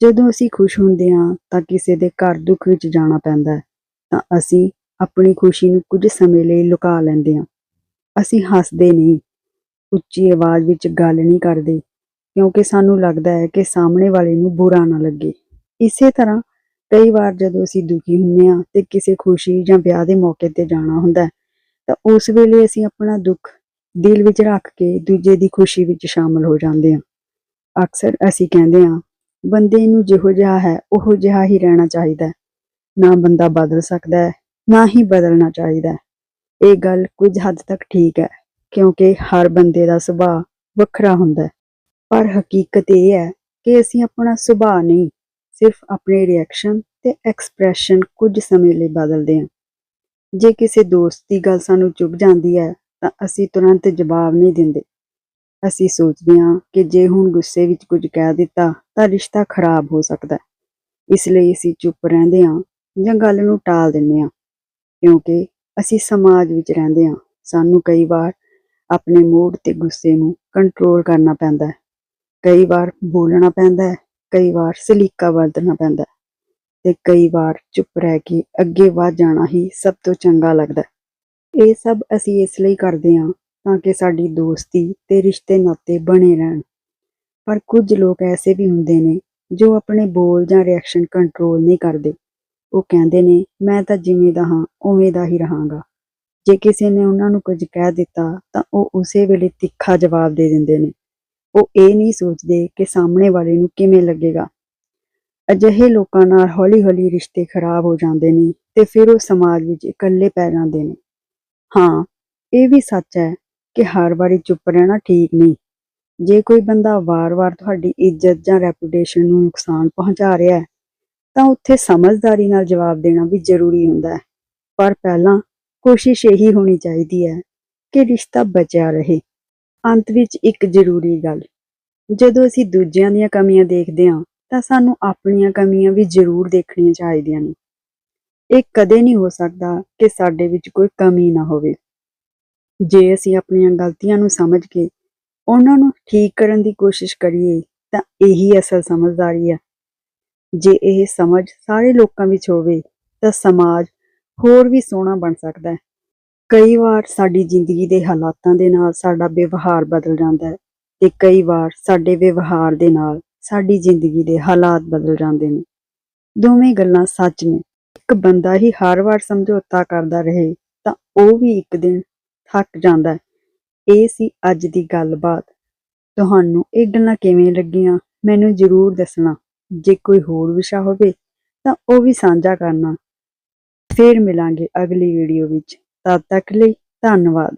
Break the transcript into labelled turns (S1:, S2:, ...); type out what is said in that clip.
S1: ਜਦੋਂ ਅਸੀਂ ਖੁਸ਼ ਹੁੰਦੇ ਹਾਂ ਤਾਂ ਕਿਸੇ ਦੇ ਘਰ ਦੁੱਖ ਵਿੱਚ ਜਾਣਾ ਪੈਂਦਾ ਹੈ, ਤਾਂ ਅਸੀਂ ਆਪਣੀ ਖੁਸ਼ੀ ਨੂੰ ਕੁਝ ਸਮੇਂ ਲਈ ਲੁਕਾ ਲੈਂਦੇ ਹਾਂ। ਅਸੀਂ ਹੱਸਦੇ ਨਹੀਂ, ਉੱਚੀ ਆਵਾਜ਼ ਵਿੱਚ ਗੱਲ ਨਹੀਂ ਕਰਦੇ, ਕਿਉਂਕਿ ਸਾਨੂੰ ਲੱਗਦਾ ਹੈ ਕਿ ਸਾਹਮਣੇ ਵਾਲੇ ਨੂੰ ਬੁਰਾ ਨਾ ਲੱਗੇ। ਇਸੇ ਤਰ੍ਹਾਂ ਕਈ ਵਾਰ ਜਦੋਂ ਅਸੀਂ ਦੁਖੀ ਹੁੰਦੇ ਹਾਂ ਤੇ ਕਿਸੇ ਖੁਸ਼ੀ ਜਾਂ ਵਿਆਹ ਦੇ ਮੌਕੇ ਤੇ ਜਾਣਾ ਹੁੰਦਾ ਤਾਂ ਉਸ ਵੇਲੇ ਅਸੀਂ ਆਪਣਾ ਦੁੱਖ ਦਿਲ ਵਿੱਚ ਰੱਖ ਕੇ ਦੂਜੇ ਦੀ ਖੁਸ਼ੀ ਵਿੱਚ ਸ਼ਾਮਲ ਹੋ ਜਾਂਦੇ ਹਾਂ। ਅਕਸਰ ਅਸੀਂ ਕਹਿੰਦੇ ਹਾਂ ਬੰਦੇ ਨੂੰ ਜਿਹੋ ਜਿਹਾ ਹੈ, ਉਹੋ ਜਿਹਾ ਹੀ ਰਹਿਣਾ ਚਾਹੀਦਾ ਹੈ। ਨਾ ਬੰਦਾ ਬਦਲ ਸਕਦਾ ਹੈ, ਨਾ ਹੀ ਬਦਲਣਾ ਚਾਹੀਦਾ ਹੈ। ਇਹ ਗੱਲ ਕੁਝ ਹੱਦ ਤੱਕ ਠੀਕ ਹੈ, ਕਿਉਂਕਿ ਹਰ ਬੰਦੇ ਦਾ ਸੁਭਾਅ ਵੱਖਰਾ ਹੁੰਦਾ ਹੈ। ਪਰ ਹਕੀਕਤ ਇਹ ਹੈ ਕਿ ਅਸੀਂ ਆਪਣਾ ਸੁਭਾਅ ਨਹੀਂ, ਸਿਰਫ ਆਪਣੇ ਰਿਐਕਸ਼ਨ ਤੇ ਐਕਸਪ੍ਰੈਸ਼ਨ ਕੁਝ ਸਮੇਂ ਲਈ ਬਦਲਦੇ ਹਾਂ। ਜੇ ਕਿਸੇ ਦੋਸਤ ਦੀ ਗੱਲ ਸਾਨੂੰ ਚੁੱਭ ਜਾਂਦੀ ਹੈ, ਤਾਂ ਅਸੀਂ ਤੁਰੰਤ ਜਵਾਬ ਨਹੀਂ ਦਿੰਦੇ। ਅਸੀਂ ਸੋਚਦੇ ਹਾਂ ਕਿ ਜੇ ਹੁਣ ਗੁੱਸੇ ਵਿੱਚ ਕੁਝ ਕਹਿ ਦਿੱਤਾ ਤਾਂ ਰਿਸ਼ਤਾ ਖਰਾਬ ਹੋ ਸਕਦਾ ਹੈ। ਇਸ ਲਈ ਅਸੀਂ ਚੁੱਪ ਰਹਿੰਦੇ ਹਾਂ ਜਾਂ ਗੱਲ ਨੂੰ ਟਾਲ ਦਿੰਦੇ ਹਾਂ, ਕਿਉਂਕਿ ਅਸੀਂ ਸਮਾਜ ਵਿੱਚ ਰਹਿੰਦੇ ਹਾਂ। ਸਾਨੂੰ ਕਈ ਵਾਰ ਆਪਣੇ ਮੂਡ ਤੇ ਗੁੱਸੇ ਨੂੰ ਕੰਟਰੋਲ ਕਰਨਾ ਪੈਂਦਾ ਹੈ। ਕਈ ਵਾਰ ਬੋਲਣਾ ਪੈਂਦਾ ਹੈ, ਕਈ ਵਾਰ ਸਲੀਕਾ ਵਰਤਣਾ ਪੈਂਦਾ ਹੈ ਤੇ ਕਈ ਵਾਰ ਚੁੱਪ ਰਹਿ ਕੇ ਅੱਗੇ ਵਧ ਜਾਣਾ ਹੀ ਸਭ ਤੋਂ ਚੰਗਾ ਲੱਗਦਾ ਹੈ। ਇਹ ਸਭ ਅਸੀਂ ਇਸ ਲਈ ਕਰਦੇ ਹਾਂ ਤਾਂ ਕਿ ਸਾਡੀ ਦੋਸਤੀ ਤੇ ਰਿਸ਼ਤੇ ਨਾਤੇ ਬਣੇ ਰਹਿਣ। ਪਰ ਕੁਝ ਲੋਕ ਐਸੇ ਵੀ ਹੁੰਦੇ ਨੇ ਜੋ ਆਪਣੇ ਬੋਲ ਜਾਂ ਰਿਐਕਸ਼ਨ ਕੰਟਰੋਲ ਨਹੀਂ ਕਰਦੇ। ਉਹ ਕਹਿੰਦੇ ਨੇ, ਮੈਂ ਤਾਂ ਜਿਵੇਂ ਦਾ ਹਾਂ, ਉਵੇਂ ਦਾ ਹੀ ਰਹਾਂਗਾ। ਜੇ ਕਿਸੇ ਨੇ ਉਹਨਾਂ ਨੂੰ ਕੁਝ ਕਹਿ ਦਿੱਤਾ, ਤਾਂ ਉਹ ਉਸੇ ਵੇਲੇ ਤਿੱਖਾ ਜਵਾਬ ਦੇ ਦਿੰਦੇ ਨੇ। ਉਹ ਇਹ ਨਹੀਂ ਸੋਚਦੇ ਕਿ ਸਾਹਮਣੇ ਵਾਲੇ ਨੂੰ ਕਿਵੇਂ ਲੱਗੇਗਾ। ਅਜਿਹੇ ਲੋਕਾਂ ਨਾਲ ਹੌਲੀ-ਹੌਲੀ ਰਿਸ਼ਤੇ ਖਰਾਬ ਹੋ ਜਾਂਦੇ ਨੇ ਤੇ ਫਿਰ ਉਹ ਸਮਾਜ ਵਿੱਚ ਇਕੱਲੇ ਪੈ ਜਾਂਦੇ ਨੇ। ਹਾਂ, ਇਹ ਵੀ ਸੱਚ ਹੈ ਕਿ ਹਰ ਵਾਰੀ ਚੁੱਪ ਰਹਿਣਾ ਠੀਕ ਨਹੀਂ। ਜੇ ਕੋਈ ਬੰਦਾ ਵਾਰ-ਵਾਰ ਤੁਹਾਡੀ ਇੱਜ਼ਤ ਜਾਂ ਰੈਪੂਟੇਸ਼ਨ ਨੂੰ ਨੁਕਸਾਨ ਪਹੁੰਚਾ ਰਿਹਾ ਹੈ, ਤਾਂ ਉੱਥੇ ਸਮਝਦਾਰੀ ਨਾਲ ਜਵਾਬ ਦੇਣਾ ਵੀ ਜ਼ਰੂਰੀ ਹੁੰਦਾ ਹੈ। ਪਰ ਪਹਿਲਾਂ ਕੋਸ਼ਿਸ਼ ਇਹੀ ਹੋਣੀ ਚਾਹੀਦੀ ਹੈ ਕਿ ਰਿਸ਼ਤਾ ਬਚਿਆ ਰਹੇ। ਅੰਤ ਵਿੱਚ ਇੱਕ ਜ਼ਰੂਰੀ ਗੱਲ, ਜਦੋਂ ਅਸੀਂ ਦੂਜਿਆਂ ਦੀਆਂ ਕਮੀਆਂ ਦੇਖਦੇ ਹਾਂ, ਤਾਂ ਸਾਨੂੰ ਆਪਣੀਆਂ ਕਮੀਆਂ ਵੀ ਜ਼ਰੂਰ ਦੇਖਣੀਆਂ ਚਾਹੀਦੀਆਂ ਨੇ। ਇਹ ਕਦੇ ਨਹੀਂ ਹੋ ਸਕਦਾ ਕਿ ਸਾਡੇ ਵਿੱਚ ਕੋਈ ਕਮੀ ਨਾ ਹੋਵੇ। ਜੇ ਅਸੀਂ ਆਪਣੀਆਂ ਗਲਤੀਆਂ ਨੂੰ ਸਮਝ ਕੇ ਉਹਨਾਂ ਨੂੰ ਠੀਕ ਕਰਨ ਦੀ ਕੋਸ਼ਿਸ਼ ਕਰੀਏ, ਤਾਂ ਇਹੀ ਅਸਲ ਸਮਝਦਾਰੀ ਹੈ ਜੇ ਇਹ ਸਮਝ ਸਾਰੇ ਲੋਕਾਂ ਵਿੱਚ ਹੋਵੇ, ਤਾਂ ਸਮਾਜ ਹੋਰ ਵੀ ਸੋਹਣਾ ਬਣ ਸਕਦਾ ਹੈ। ਕਈ ਵਾਰ ਸਾਡੀ ਜ਼ਿੰਦਗੀ ਦੇ ਹਾਲਾਤਾਂ ਦੇ ਨਾਲ ਸਾਡਾ ਵਿਵਹਾਰ ਬਦਲ ਜਾਂਦਾ ਹੈ ਤੇ ਕਈ ਵਾਰ ਸਾਡੇ ਵਿਵਹਾਰ ਦੇ ਨਾਲ ਸਾਡੀ ਜ਼ਿੰਦਗੀ ਦੇ ਹਾਲਾਤ ਬਦਲ ਜਾਂਦੇ ਨੇ। ਦੋਵੇਂ ਗੱਲਾਂ ਸੱਚ ਨੇ। ਇੱਕ ਬੰਦਾ ਹੀ ਹਰ ਵਾਰ ਸਮਝੌਤਾ ਕਰਦਾ ਰਹੇ, ਤਾਂ ਉਹ ਵੀ ਇੱਕ ਦਿਨ ਥੱਕ ਜਾਂਦਾ ਹੈ। ਇਹ ਸੀ ਅੱਜ ਦੀ ਗੱਲਬਾਤ। ਤੁਹਾਨੂੰ ਇਹ ਗੱਲਾਂ ਕਿਵੇਂ ਲੱਗੀਆਂ, ਮੈਨੂੰ ਜ਼ਰੂਰ ਦੱਸਣਾ। ਜੇ ਕੋਈ ਹੋਰ ਵਿਸ਼ਾ ਹੋਵੇ ਤਾਂ ਉਹ ਵੀ ਸਾਂਝਾ ਕਰਨਾ। ਫਿਰ ਮਿਲਾਂਗੇ ਅਗਲੀ ਵੀਡੀਓ ਵਿੱਚ। ਤਦ ਤੱਕ ਲਈ ਧੰਨਵਾਦ।